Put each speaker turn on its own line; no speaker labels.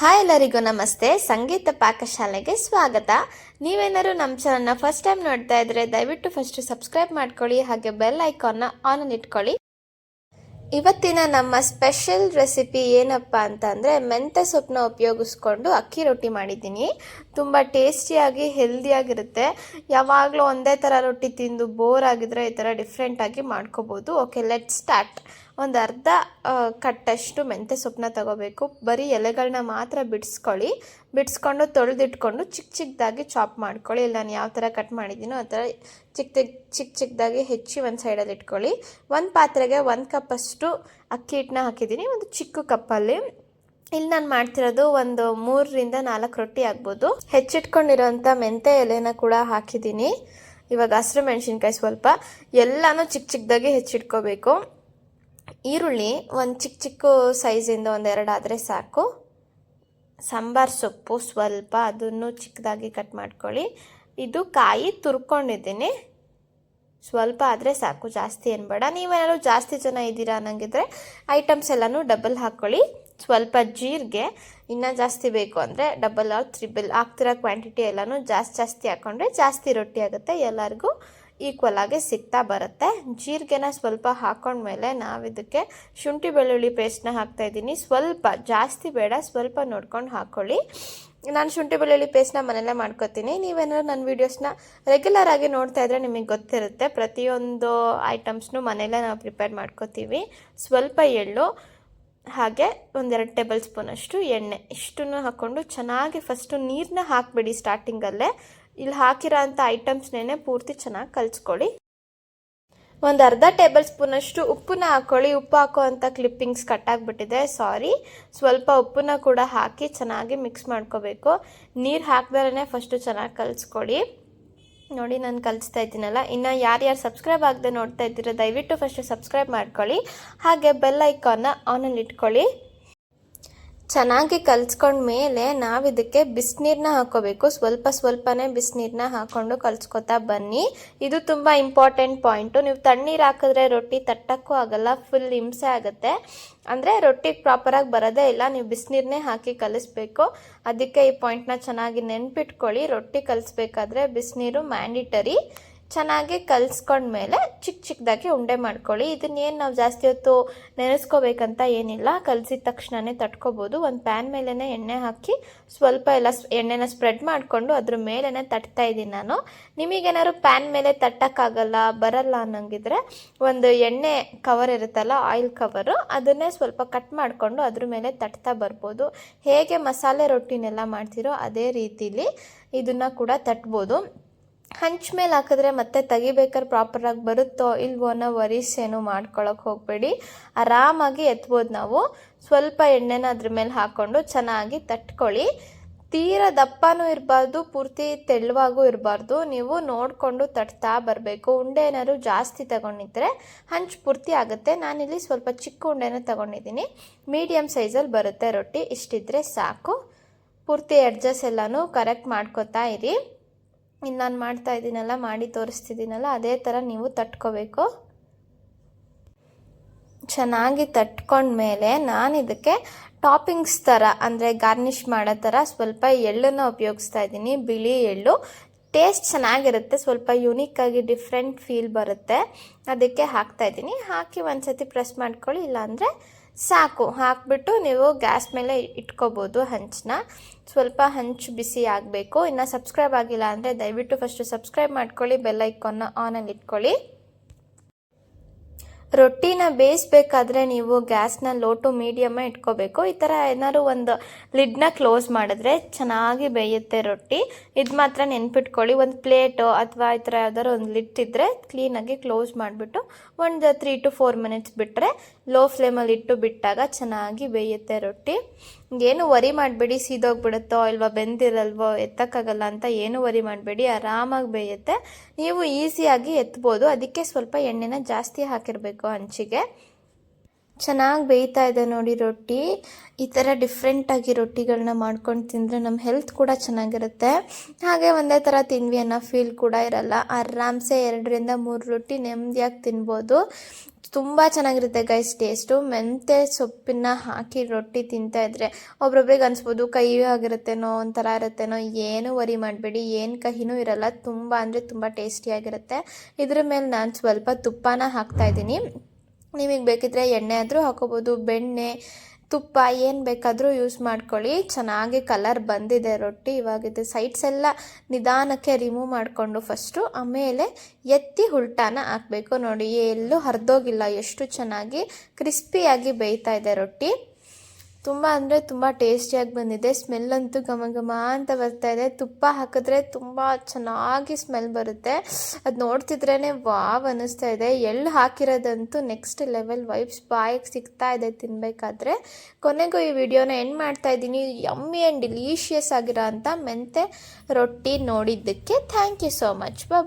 Hi ಎಲ್ಲರಿಗೂ ನಮಸ್ತೆ. ಸಂಗೀತ ಪಾಕಶಾಲೆಗೆ ಸ್ವಾಗತ. ನೀವೇನಾದ್ರು ನಮ್ಮ ಚಾನಲ್ನ ಫಸ್ಟ್ ಟೈಮ್ ನೋಡ್ತಾ ಇದ್ರೆ ದಯವಿಟ್ಟು ಫಸ್ಟ್ ಸಬ್ಸ್ಕ್ರೈಬ್ ಮಾಡ್ಕೊಳ್ಳಿ, ಹಾಗೆ ಬೆಲ್ ಐಕಾನ್ನ ಆನ್ ಇಟ್ಕೊಳ್ಳಿ. ಇವತ್ತಿನ ನಮ್ಮ ಸ್ಪೆಷಲ್ ರೆಸಿಪಿ ಏನಪ್ಪ ಅಂತಂದರೆ ಮೆಂತ್ಯ ಸೊಪ್ಪನ್ನ ಉಪಯೋಗಿಸ್ಕೊಂಡು ಅಕ್ಕಿ ರೊಟ್ಟಿ ಮಾಡಿದ್ದೀನಿ. ತುಂಬ ಟೇಸ್ಟಿಯಾಗಿ, ಹೆಲ್ದಿಯಾಗಿರುತ್ತೆ. ಯಾವಾಗಲೂ ಒಂದೇ ಥರ ರೊಟ್ಟಿ ತಿಂದು ಬೋರ್ ಆಗಿದ್ರೆ ಈ ಥರ ಡಿಫ್ರೆಂಟಾಗಿ ಮಾಡ್ಕೋಬೋದು. ಓಕೆ ಲೆಟ್ ಸ್ಟಾರ್ಟ್ ಒಂದು ಅರ್ಧ ಕಟ್ಟಷ್ಟು ಮೆಂತ್ಯ ಸೊಪ್ಪನ್ನ ತಗೋಬೇಕು. ಬರೀ ಎಲೆಗಳನ್ನ ಮಾತ್ರ ಬಿಡಿಸ್ಕೊಳ್ಳಿ. ಬಿಡಿಸ್ಕೊಂಡು ತೊಳೆದಿಟ್ಕೊಂಡು ಚಿಕ್ಕ ಚಿಕ್ಕದಾಗಿ ಚಾಪ್ ಮಾಡ್ಕೊಳ್ಳಿ. ಇಲ್ಲ, ನಾನು ಯಾವ ಥರ ಕಟ್ ಮಾಡಿದ್ದೀನೋ ಆ ಥರ ಚಿಕ್ಕ ಚಿಕ್ಕ ಚಿಕ್ಕದಾಗಿ ಹೆಚ್ಚಿ ಒಂದು ಸೈಡಲ್ಲಿ ಇಟ್ಕೊಳ್ಳಿ. ಒಂದು ಪಾತ್ರೆಗೆ ಒಂದು ಕಪ್ಪಷ್ಟು ಅಕ್ಕಿ ಹಿಟ್ಟನ್ನ ಹಾಕಿದ್ದೀನಿ. ಒಂದು ಚಿಕ್ಕ ಕಪ್ಪಲ್ಲಿ ಇಲ್ಲಿ ನಾನು ಮಾಡ್ತಿರೋದು ಒಂದು ಮೂರರಿಂದ ನಾಲ್ಕು ರೊಟ್ಟಿ ಆಗ್ಬೋದು. ಹೆಚ್ಚಿಟ್ಕೊಂಡಿರೋಂಥ ಮೆಂತೆ ಎಲೆನ ಕೂಡ ಹಾಕಿದ್ದೀನಿ. ಇವಾಗ ಹಸಿರು ಮೆಣಸಿನ್ಕಾಯಿ ಸ್ವಲ್ಪ. ಎಲ್ಲನೂ ಚಿಕ್ಕ ಚಿಕ್ಕದಾಗಿ ಹೆಚ್ಚಿಟ್ಕೋಬೇಕು. ಈರುಳ್ಳಿ ಒಂದು ಚಿಕ್ಕ ಚಿಕ್ಕ ಸೈಜಿಂದ ಆದರೆ ಸಾಕು. ಸಾಂಬಾರ್ ಸೊಪ್ಪು ಸ್ವಲ್ಪ ಅದನ್ನು ಚಿಕ್ಕದಾಗಿ ಕಟ್ ಮಾಡ್ಕೊಳ್ಳಿ. ಇದು ಕಾಯಿ ತುರ್ಕೊಂಡಿದ್ದೀನಿ. ಸ್ವಲ್ಪ ಆದರೆ ಸಾಕು, ಜಾಸ್ತಿ ಏನು ಬೇಡ. ನೀವೇನಾದ್ರು ಜಾಸ್ತಿ ಜನ ಇದ್ದೀರಾ ಅನ್ನಂಗಿದ್ರೆ ಐಟಮ್ಸ್ ಎಲ್ಲನೂ ಡಬಲ್ ಹಾಕ್ಕೊಳ್ಳಿ ಸ್ವಲ್ಪ ಜೀರಿಗೆ, ಇನ್ನೂ ಜಾಸ್ತಿ ಬೇಕು ಅಂದರೆ ಡಬಲ್ ಆರ್ ತ್ರಿಬಲ್ ಆಗ್ತಿರೋ ಕ್ವಾಂಟಿಟಿ ಎಲ್ಲನೂ ಜಾಸ್ತಿ ಜಾಸ್ತಿ ಹಾಕ್ಕೊಂಡ್ರೆ ಜಾಸ್ತಿ ರೊಟ್ಟಿ ಆಗುತ್ತೆ, ಎಲ್ಲರಿಗೂ ಈಕ್ವಲ್ ಆಗಿ ಸಿಗ್ತಾ ಬರುತ್ತೆ. ಜೀರಿಗೆನ ಸ್ವಲ್ಪ ಹಾಕೊಂಡ್ಮೇಲೆ ನಾವು ಇದಕ್ಕೆ ಶುಂಠಿ ಬೆಳ್ಳುಳ್ಳಿ ಪೇಸ್ಟ್ನ ಹಾಕ್ತಾ ಇದ್ದೀನಿ. ಸ್ವಲ್ಪ, ಜಾಸ್ತಿ ಬೇಡ, ಸ್ವಲ್ಪ ನೋಡ್ಕೊಂಡು ಹಾಕ್ಕೊಳ್ಳಿ ನಾನು ಶುಂಠಿ ಬೆಳ್ಳುಳ್ಳಿ ಪೇಸ್ಟ್ನ ಮನೆಯಲ್ಲೇ ಮಾಡ್ಕೊತೀನಿ. ನೀವೇನಾದ್ರು ನನ್ನ ವೀಡಿಯೋಸ್ನ ರೆಗ್ಯುಲರ್ ಆಗಿ ನೋಡ್ತಾ ಇದ್ರೆ ನಿಮಗೆ ಗೊತ್ತಿರುತ್ತೆ. ಪ್ರತಿಯೊಂದು ಐಟಮ್ಸ್ನು ಮನೆಯಲ್ಲೇ ನಾವು ಪ್ರಿಪೇರ್ ಮಾಡ್ಕೋತೀವಿ. ಸ್ವಲ್ಪ ಎಳ್ಳು ಹಾಗೆ ಒಂದೆರಡು ಟೇಬಲ್ ಸ್ಪೂನಷ್ಟು ಎಣ್ಣೆ ಇಷ್ಟನ್ನು ಹಾಕ್ಕೊಂಡು ಚೆನ್ನಾಗಿ ಫಸ್ಟು ನೀರನ್ನ ಹಾಕಿಬಿಡಿ ಸ್ಟಾರ್ಟಿಂಗಲ್ಲೇ ಇಲ್ಲಿ ಹಾಕಿರೋ ಅಂಥ ಐಟಮ್ಸ್ನೇ ಪೂರ್ತಿ ಚೆನ್ನಾಗಿ ಕಲಿಸ್ಕೊಳ್ಳಿ. ಒಂದು ಅರ್ಧ ಟೇಬಲ್ ಸ್ಪೂನಷ್ಟು ಉಪ್ಪನ್ನ ಹಾಕ್ಕೊಳ್ಳಿ ಉಪ್ಪು ಹಾಕೋ ಅಂಥ ಕ್ಲಿಪ್ಪಿಂಗ್ಸ್ ಕಟ್ಟಾಗಿಬಿಟ್ಟಿದೆ ಸಾರಿ ಸ್ವಲ್ಪ ಉಪ್ಪನ್ನ ಕೂಡ ಹಾಕಿ ಚೆನ್ನಾಗಿ ಮಿಕ್ಸ್ ಮಾಡ್ಕೋಬೇಕು. ನೀರು ಹಾಕ್ದಲೇ ಫಸ್ಟು ಚೆನ್ನಾಗಿ ಕಲಿಸ್ಕೊಳ್ಳಿ. ನೋಡಿ, ನಾನು ಕಲಿಸ್ತಾ ಇದ್ದೀನಲ್ಲ? ಇನ್ನು ಯಾರ್ಯಾರು ಸಬ್ಸ್ಕ್ರೈಬ್ ಆಗದೆ ನೋಡ್ತಾ ಇದ್ದೀರೋ ದಯವಿಟ್ಟು ಫಸ್ಟು ಸಬ್ಸ್ಕ್ರೈಬ್ ಮಾಡ್ಕೊಳ್ಳಿ. ಹಾಗೆ ಬೆಲ್ ಐಕಾನ್ನ ಆನಲ್ಲಿ ಇಟ್ಕೊಳ್ಳಿ. ಚೆನ್ನಾಗಿ ಕಲ್ಸ್ಕೊಂಡ್ಮೇಲೆ ನಾವು ಇದಕ್ಕೆ ಬಿಸಿನೀರನ್ನ ಹಾಕೋಬೇಕು. ಸ್ವಲ್ಪ ಸ್ವಲ್ಪನೇ ಬಿಸಿನೀರನ್ನ ಹಾಕ್ಕೊಂಡು ಕಲ್ಸ್ಕೊತಾ ಬನ್ನಿ. ಇದು ತುಂಬ ಇಂಪಾರ್ಟೆಂಟ್ ಪಾಯಿಂಟು. ನೀವು ತಣ್ಣೀರು ಹಾಕಿದ್ರೆ ರೊಟ್ಟಿ ತಟ್ಟಕ್ಕೂ ಆಗಲ್ಲ, ಫುಲ್ ಹಿಂಸೆ ಆಗುತ್ತೆ. ಅಂದರೆ ರೊಟ್ಟಿಗೆ ಪ್ರಾಪರಾಗಿ ಬರೋದೇ ಇಲ್ಲ, ನೀವು ಬಿಸಿನೀರನ್ನೇ ಹಾಕಿ ಕಲಿಸ್ಬೇಕು. ಅದಕ್ಕೆ ಈ ಪಾಯಿಂಟ್ನ ಚೆನ್ನಾಗಿ ನೆನ್ಪಿಟ್ಕೊಳ್ಳಿ. ರೊಟ್ಟಿ ಕಲಿಸ್ಬೇಕಾದ್ರೆ ಬಿಸಿನೀರು ಮ್ಯಾಂಡಿಟರಿ. ಚೆನ್ನಾಗಿ ಕಲಿಸ್ಕೊಂಡ್ಮೇಲೆ ಚಿಕ್ಕ ಚಿಕ್ಕದಾಗಿ ಉಂಡೆ ಮಾಡ್ಕೊಳ್ಳಿ. ಇದನ್ನೇನು ನಾವು ಜಾಸ್ತಿ ಹೊತ್ತು ನೆನೆಸ್ಕೋಬೇಕಂತ ಏನಿಲ್ಲ. ಕಲಸಿದ ತಕ್ಷಣವೇ ತಟ್ಕೋಬೋದು. ಒಂದು ಪ್ಯಾನ್ ಮೇಲೇ ಎಣ್ಣೆ ಹಾಕಿ ಸ್ವಲ್ಪ ಎಲ್ಲ ಎಣ್ಣೆನ ಸ್ಪ್ರೆಡ್ ಮಾಡಿಕೊಂಡು ಅದ್ರ ಮೇಲೇ ತಟ್ತಾ ಇದ್ದೀನಿ ನಾನು. ನಿಮಗೇನಾದ್ರು ಪ್ಯಾನ್ ಮೇಲೆ ತಟ್ಟಕ್ಕಾಗಲ್ಲ, ಬರಲ್ಲ ಅನ್ನಂಗಿದ್ರೆ ಒಂದು ಎಣ್ಣೆ ಕವರ್ ಇರುತ್ತಲ್ಲ, ಆಯಿಲ್ ಕವರು, ಅದನ್ನೇ ಸ್ವಲ್ಪ ಕಟ್ ಮಾಡಿಕೊಂಡು ಅದ್ರ ಮೇಲೆ ತಟ್ತಾ ಬರ್ಬೋದು. ಹೇಗೆ ಮಸಾಲೆ ರೊಟ್ಟಿನೆಲ್ಲ ಮಾಡ್ತೀರೋ ಅದೇ ರೀತಿಲಿ ಇದನ್ನು ಕೂಡ ತಟ್ಬೋದು. ಹಂಚ್ ಮೇಲೆ ಹಾಕಿದ್ರೆ ಮತ್ತೆ ತೆಗಿಬೇಕಾದ್ರೆ ಪ್ರಾಪರಾಗಿ ಬರುತ್ತೋ ಇಲ್ವೋ ಅನ್ನೋ ವರೀಸ್ ಏನು ಮಾಡ್ಕೊಳಕ್ಕೆ ಹೋಗಬೇಡಿ. ಆರಾಮಾಗಿ ಎತ್ಬೋದು ನಾವು. ಸ್ವಲ್ಪ ಎಣ್ಣೆನ ಅದ್ರ ಮೇಲೆ ಹಾಕ್ಕೊಂಡು ಚೆನ್ನಾಗಿ ತಟ್ಕೊಳ್ಳಿ. ತೀರ ದಪ್ಪನೂ ಇರಬಾರ್ದು, ಪೂರ್ತಿ ತೆಳುವಾಗೂ ಇರಬಾರ್ದು. ನೀವು ನೋಡಿಕೊಂಡು ತಟ್ತಾ ಬರಬೇಕು. ಉಂಡೆ ಏನಾದ್ರು ಜಾಸ್ತಿ ತಗೊಂಡಿದ್ರೆ ಹಂಚು ಪೂರ್ತಿ ಆಗುತ್ತೆ. ನಾನಿಲ್ಲಿ ಸ್ವಲ್ಪ ಚಿಕ್ಕ ಉಂಡೆನ ತಗೊಂಡಿದ್ದೀನಿ. ಮೀಡಿಯಮ್ ಸೈಜಲ್ಲಿ ಬರುತ್ತೆ ರೊಟ್ಟಿ. ಇಷ್ಟಿದ್ರೆ ಸಾಕು. ಪೂರ್ತಿ ಎಡ್ಜಸ್ ಎಲ್ಲನೂ ಕರೆಕ್ಟ್ ಮಾಡ್ಕೊತಾ ಇರಿ. ಇನ್ನು ನಾನು ಮಾಡ್ತಾ ಇದ್ದೀನಲ್ಲ ಮಾಡಿ ತೋರಿಸ್ತಿದ್ದೀನಲ್ಲ ಅದೇ ಥರ ನೀವು ತಟ್ಕೋಬೇಕು. ಚೆನ್ನಾಗಿ ತಟ್ಕೊಂಡ್ಮೇಲೆ ನಾನು ಇದಕ್ಕೆ ಟಾಪಿಂಗ್ಸ್ ಥರ ಅಂದರೆ ಗಾರ್ನಿಷ್ ಮಾಡೋ ಥರ ಸ್ವಲ್ಪ ಎಳ್ಳನ್ನು ಉಪಯೋಗಿಸ್ತಾ ಇದ್ದೀನಿ ಬಿಳಿ ಎಳ್ಳು. ಟೇಸ್ಟ್ ಚೆನ್ನಾಗಿರುತ್ತೆ, ಸ್ವಲ್ಪ ಯುನೀಕಾಗಿ ಡಿಫ್ರೆಂಟ್ ಫೀಲ್ ಬರುತ್ತೆ. ಅದಕ್ಕೆ ಹಾಕ್ತಾ ಇದ್ದೀನಿ ಹಾಕಿ ಒಂದು ಸತಿ ಪ್ರೆಸ್ ಮಾಡ್ಕೊಳ್ಳಿ, ಇಲ್ಲಾಂದರೆ ಸಾಕು. ಹಾಕ್ಬಿಟ್ಟು ನೀವು ಗ್ಯಾಸ್ ಮೇಲೆ ಇಟ್ಕೋಬೋದು ಹಂಚನ್ನ ಸ್ವಲ್ಪ ಹಂಚು ಬಿಸಿ ಆಗಬೇಕು. ಇನ್ನು ಸಬ್ಸ್ಕ್ರೈಬ್ ಆಗಿಲ್ಲ ಅಂದರೆ ದಯವಿಟ್ಟು ಫಸ್ಟು ಸಬ್ಸ್ಕ್ರೈಬ್ ಮಾಡ್ಕೊಳ್ಳಿ ಬೆಲ್ ಐಕಾನ್ನ ಆನಲ್ಲಿ ಇಟ್ಕೊಳ್ಳಿ. ರೊಟ್ಟಿನ ಬೇಯಿಸ್ಬೇಕಾದ್ರೆ ನೀವು ಗ್ಯಾಸ್ನ ಲೋ ಟು ಇಟ್ಕೋಬೇಕು. ಈ ಥರ ಏನಾದ್ರು ಒಂದು ಲಿಡ್ನ ಕ್ಲೋಸ್ ಮಾಡಿದ್ರೆ ಚೆನ್ನಾಗಿ ಬೇಯುತ್ತೆ ರೊಟ್ಟಿ. ಇದು ಮಾತ್ರ ನೆನ್ಪಿಟ್ಕೊಳ್ಳಿ. ಒಂದು ಪ್ಲೇಟು ಅಥವಾ ಈ ಥರ ಯಾವ್ದಾದ್ರು ಒಂದು ಲಿಡ್ ಇದ್ದರೆ ಕ್ಲೀನಾಗಿ ಕ್ಲೋಸ್ ಮಾಡಿಬಿಟ್ಟು ಒಂದು ತ್ರೀ ಟು ಫೋರ್ ಮಿನಿಟ್ಸ್ ಬಿಟ್ಟರೆ ಲೋ ಫ್ಲೇಮಲ್ಲಿ ಇಟ್ಟು ಬಿಟ್ಟಾಗ ಚೆನ್ನಾಗಿ ಬೇಯುತ್ತೆ ರೊಟ್ಟಿ. ಏನು ವರಿ ಮಾಡಬೇಡಿ, ಸೀದೋಗ್ಬಿಡುತ್ತೋ ಇಲ್ವಾ, ಬೆಂದಿರಲ್ವೋ, ಎತ್ತಕ್ಕಾಗಲ್ಲ ಅಂತ ಏನು ವರಿ ಮಾಡಬೇಡಿ, ಆರಾಮಾಗಿ ಬೇಯುತ್ತೆ. ನೀವು ಈಸಿಯಾಗಿ ಎತ್ಬೋದು. ಅದಕ್ಕೆ ಸ್ವಲ್ಪ ಎಣ್ಣೆನ ಜಾಸ್ತಿ ಹಾಕಿರಬೇಕು ಹಂಚಿಗೆ. ಚೆನ್ನಾಗಿ ಬೇಯ್ತಾ ಇದೆ ನೋಡಿ ರೊಟ್ಟಿ. ಈ ಥರ ಡಿಫ್ರೆಂಟಾಗಿ ರೊಟ್ಟಿಗಳನ್ನ ಮಾಡ್ಕೊಂಡು ತಿಂದರೆ ನಮ್ಮ ಹೆಲ್ತ್ ಕೂಡ ಚೆನ್ನಾಗಿರುತ್ತೆ. ಹಾಗೆ ಒಂದೇ ಥರ ತಿನ್ವಿ ಅನ್ನೋ ಫೀಲ್ ಕೂಡ ಇರಲ್ಲ. ಆರಾಮ್ಸೆ ಎರಡರಿಂದ ಮೂರು ರೊಟ್ಟಿ ನೆಮ್ಮದಿಯಾಗಿ ತಿನ್ಬೋದು. ತುಂಬ ಚೆನ್ನಾಗಿರುತ್ತೆ ಗೈಸ್ ಟೇಸ್ಟು ಮೆಂತ್ಯ ಸೊಪ್ಪಿನ ಹಾಕಿ ರೊಟ್ಟಿ ತಿಂತಾ ಇದ್ರೆ ಒಬ್ರೊಬ್ರಿಗೆ ಅನ್ಸ್ಬೋದು ಕಹಿ ಆಗಿರುತ್ತೇನೋ ಒಂಥರ ಇರುತ್ತೇನೋ, ಏನು ವರಿ ಮಾಡಬೇಡಿ, ಏನು ಕಹಿನೂ ಇರಲ್ಲ, ತುಂಬ ಅಂದರೆ ತುಂಬ ಟೇಸ್ಟಿಯಾಗಿರುತ್ತೆ ಇದ್ರ ಮೇಲೆ ನಾನು ಸ್ವಲ್ಪ ತುಪ್ಪನ ಹಾಕ್ತಾ ಇದ್ದೀನಿ. ನಿಮಗೆ ಬೇಕಿದ್ರೆ ಎಣ್ಣೆ ಆದರೂ ಹಾಕೋಬೋದು, ಬೆಣ್ಣೆ ತುಪ್ಪ ಏನು ಬೇಕಾದರೂ ಯೂಸ್ ಮಾಡ್ಕೊಳ್ಳಿ. ಚೆನ್ನಾಗಿ ಕಲರ್ ಬಂದಿದೆ ರೊಟ್ಟಿ. ಇವಾಗಿದ್ದು ಸೈಡ್ಸ್ ಎಲ್ಲ ನಿಧಾನಕ್ಕೆ ರಿಮೂವ್ ಮಾಡಿಕೊಂಡು ಫಸ್ಟು ಆಮೇಲೆ ಎತ್ತಿ ಉಲ್ಟಾನ ಹಾಕಬೇಕು. ನೋಡಿ, ಎಲ್ಲೂ ಹರಿದೋಗಿಲ್ಲ. ಎಷ್ಟು ಚೆನ್ನಾಗಿ ಕ್ರಿಸ್ಪಿಯಾಗಿ ಬೇಯ್ತಾ ಇದೆ ರೊಟ್ಟಿ. ತುಂಬ ಅಂದರೆ ತುಂಬ ಟೇಸ್ಟಿಯಾಗಿ ಬಂದಿದೆ. ಸ್ಮೆಲ್ ಅಂತೂ ಘಮ ಘಮ ಅಂತ ಬರ್ತಾ ಇದೆ. ತುಪ್ಪ ಹಾಕಿದ್ರೆ ತುಂಬ ಚೆನ್ನಾಗಿ ಸ್ಮೆಲ್ ಬರುತ್ತೆ. ಅದು ನೋಡ್ತಿದ್ರೇ ವಾವ್ ಅನ್ನಿಸ್ತಾ ಇದೆ. ಎಳ್ಳು ಹಾಕಿರೋದಂತೂ ನೆಕ್ಸ್ಟ್ ಲೆವೆಲ್ ವೈಬ್ಸ್ ಬಾಯಿಗೆ ಸಿಗ್ತಾ ಇದೆ ತಿನ್ನಬೇಕಾದ್ರೆ ಕೊನೆಗೂ ಈ ವಿಡಿಯೋನ ಎಂಡ್ ಮಾಡ್ತಾ ಇದ್ದೀನಿ. ಯಮ್ಮಿ ಆ್ಯಂಡ್ ಡಿಲೀಷಿಯಸ್ ಆಗಿರೋ ಅಂಥ ಮೆಂತೆ ರೊಟ್ಟಿ ನೋಡಿದ್ದಕ್ಕೆ thank you so much bye